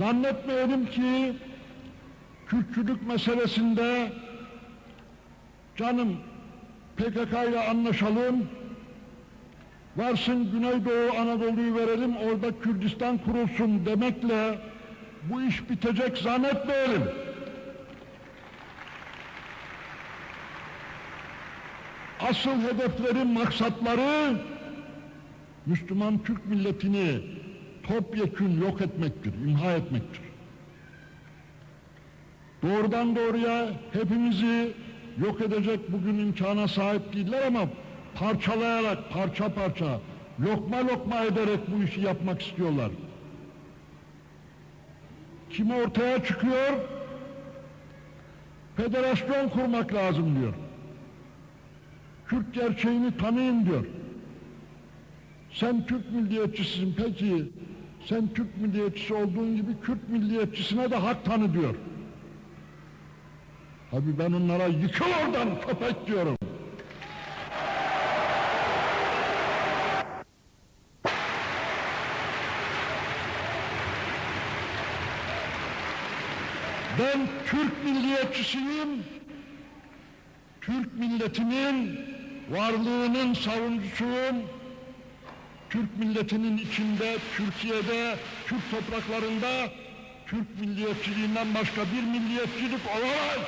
Zannetmeyelim ki Kürtçülük meselesinde canım PKK ile anlaşalım, varsın Güneydoğu Anadolu'yu verelim, orada Kürdistan kurulsun demekle bu iş bitecek zannetmeyelim. Asıl hedeflerin maksatları Müslüman Türk milletini topyekün yok etmektir, imha etmektir. Doğrudan doğruya hepimizi yok edecek bugün imkana sahip değiller ama parçalayarak, parça parça, lokma lokma ederek bu işi yapmak istiyorlar. Kimi ortaya çıkıyor, federasyon kurmak lazım diyor. Kürt gerçeğini tanıyın diyor. Sen Türk milliyetçisisin peki sen Türk milliyetçisi olduğun gibi Kürt milliyetçisine de hak tanı diyor. Abi ben onlara yıkıl oradan köpek diyorum. Ben Türk milliyetçisiyim. Türk milletinin varlığının savunucusuyum. Türk milletinin içinde, Türkiye'de, Türk topraklarında Türk milliyetçiliğinden başka bir milliyetçilik olamaz.